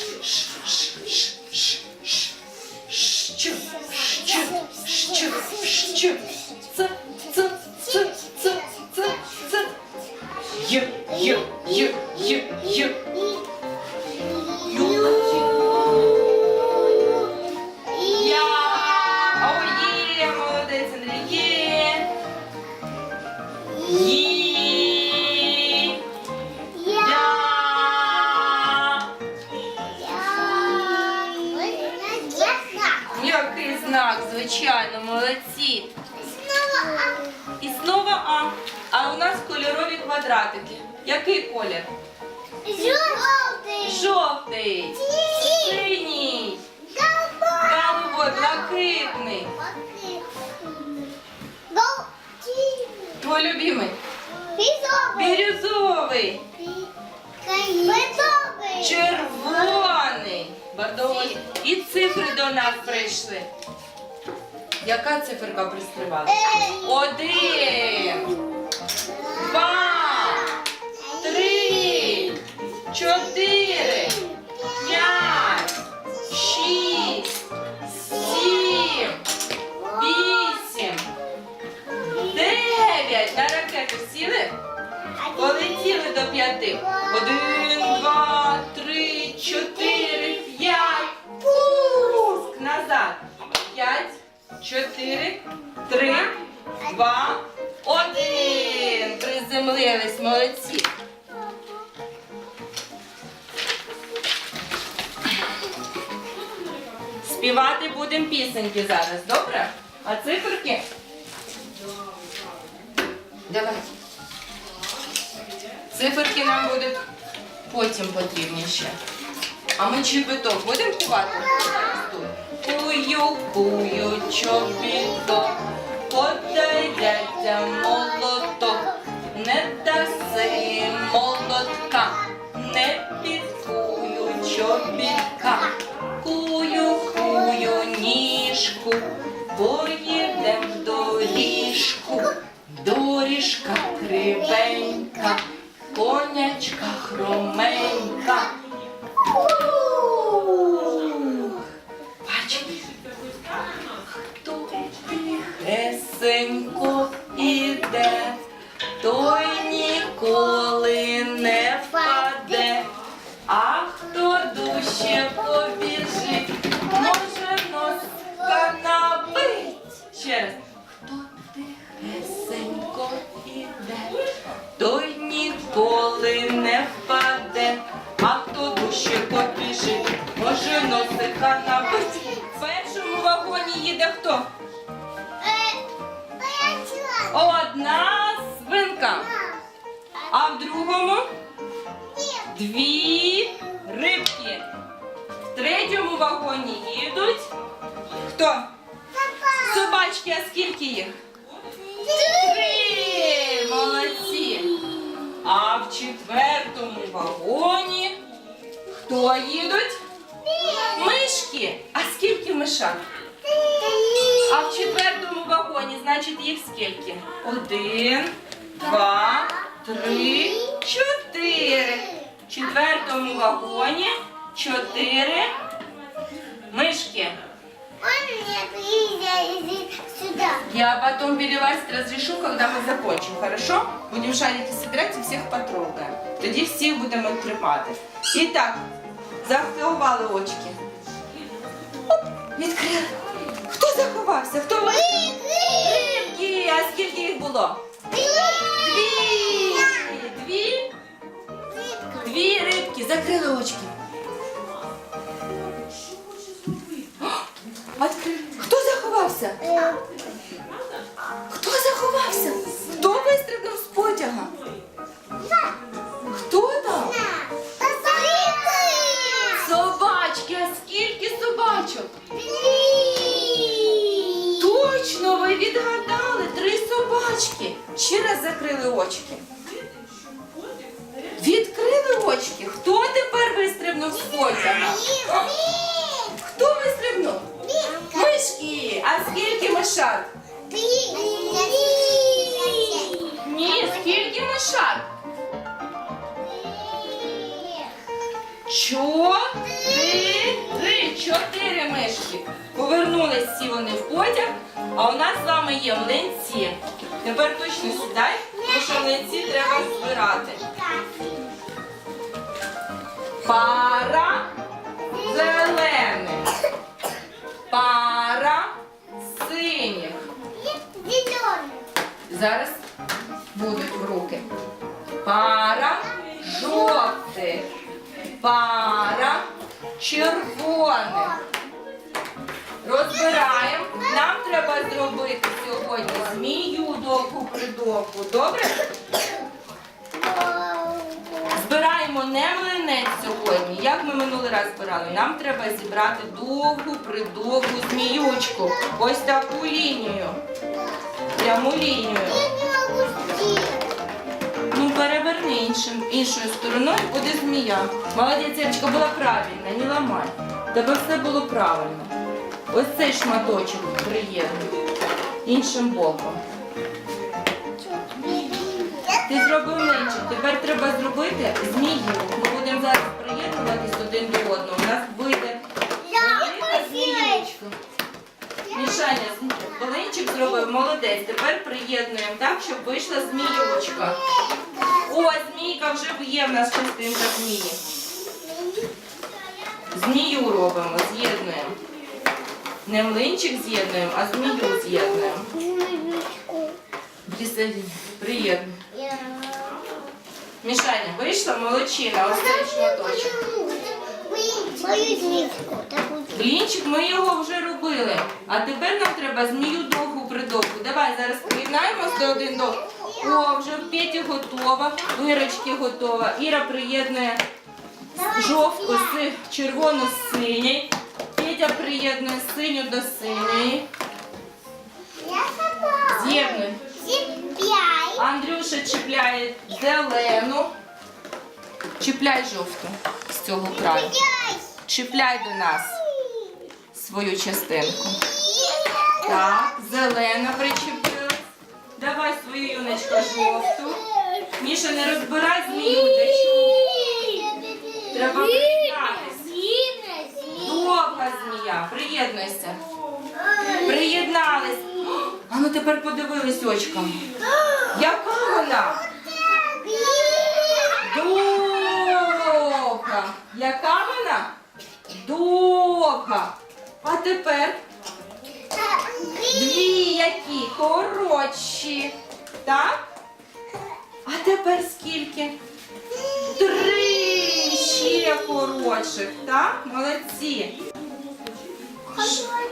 şş, şş, şş. Квадратики. Який колір? Жовтий, синій, голубой, блакитний. Твой любимий. Бірюзовий, червоний, бордовий. І цифри до нас прийшли. Яка циферка пристривала? Один, два, чотири, п'ять, шість, сім, вісім, дев'ять. На ракету сіли? Полетіли до п'яти. Один, два, три, чотири, п'ять. Пуск назад. П'ять, чотири, три, два, один. Приземлились, молодці. Співати будемо пісеньки зараз, добре? А циферки? Давай. Циферки нам будуть потім потрібні ще. А ми чобіток будемо кувати? Кую, кую, чобіток, подай дядя молоток, не даси молотка, не підкую чобітка, ніжку, поїдем в доріжку, доріжка кривенька, конячка хроменька. Бачите? Хто тихесенько іде, той ніколи носка набить. Ще раз. Хто тихесенько іде, той ніколи не впаде, а хто дужче побіжить, може носика набить. В першому вагоні їде хто? Одна свинка. А в другому дві рибки. В третьому вагоні їдуть. Хто? Собачки, а скільки їх? Три! Молодці! А в четвертому вагоні хто їдуть? Мишки! А скільки мишак? А в четвертому вагоні, значить, їх скільки? Один, два, три, чотири. В четвертому вагоні чотири мишки. Сюда. Я потом перелазить разрешу, когда мы закончим, хорошо? Будем шарики собирать і всіх потрогаємо. Тоді всіх будемо тримати. І так, заховали очки. Оп, відкрили. Хто заховався? Хто ви? Рибки! А скільки їх було? Дві! Дві? Дві рибки. Закрили очки. Хто заховався? Хто заховався? Хто вистрибнув з потяга? Хто там? Собачки, а скільки собачок? Точно, ви відгадали три собачки. Ще раз закрили очки. Відкрили очки. Хто тепер вистрибнув з потяга? Хто вистрибнув? Мишки! А скільки мишат? Ні, скільки мишат? Чотири. Чотири мишки. Повернулись всі вони в потяг, а у нас з вами є млинці. Тепер точно сідай, тому що млинці треба збирати. Пара зелених. Зараз будуть в руки. Пара жовтих. Пара червоних. Розбираємо. Нам треба зробити сьогодні змію довгу придовгу. Добре? Збираємо не млинець сьогодні. Як ми минулий раз збирали? Нам треба зібрати довгу придовгу зміючку. Ось таку лінію. Пряму лінію. Ну, переверни іншим, іншою стороною, буде змія. Молодець, Ірочка, була правильна, не ламай. Тебе все було правильно. Ось цей шматочок приєднуй іншим боком. Ти зробив менше. Тепер треба зробити змію. Ми будемо зараз приєднуватись один до одного. У нас вийде велика зміючка. Мішаня, Волинчик зробив молодець. Тепер приєднуємо так, щоб вийшла зміючка. О, змійка вже є в нас частинка змії. Змію робимо, з'єднуємо. Не млинчик з'єднуємо, а змію з'єднуємо. Приєднуй. Мішаня, вийшла молодчина, ось цей шматочок. Блінчик ми його вже робили. А тепер нам треба змію довгу придовгу. Давай зараз приєднаємось до один до. О, вже в Петі готова, у Ірочки готова. Іра приєднує жовту з червону з синій. Петя приєднує синю до синьої. З'єднуй. Андрюша чіпляє зелену. Чіпляй жовту з цього краю. Чіпляй до нас свою частинку. Так, зелена причепилась. Давай свою юночка жовту. Міша, не розбирай змію чого. Треба приєднатися. Довга змія. Приєднуйся. Приєднались. А ну тепер подивились очками. Яка вона? Довга. Яка вона? Довга. А тепер дві які коротші. Так? А тепер скільки? Три ще коротших. Так? Молодці.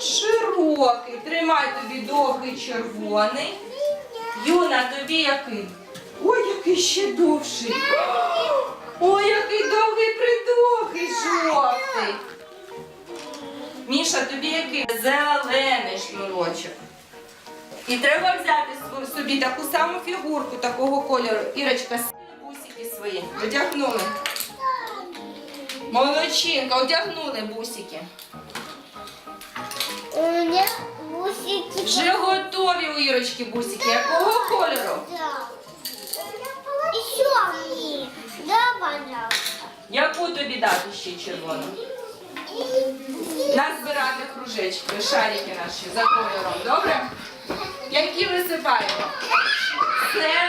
Широкий. Тримай тобі довгий червоний. Юна, тобі який? Ой, який ще довший. Ой, який довгий придовгий Міша, тобі який? Зелений шнурочок. І треба взяти собі таку саму фігурку такого кольору. Ірочка, бусики свої. Одягнули. Молодчинка, одягнули бусики. У меня усики. Вже готові у Ірочки бусики. Якого кольору? Еще. Да, пожалуйста. Яку тобі дати ще червону? Нас збирати кружечки, шарики наші за кольором, добре? Які висипаємо? Зелені,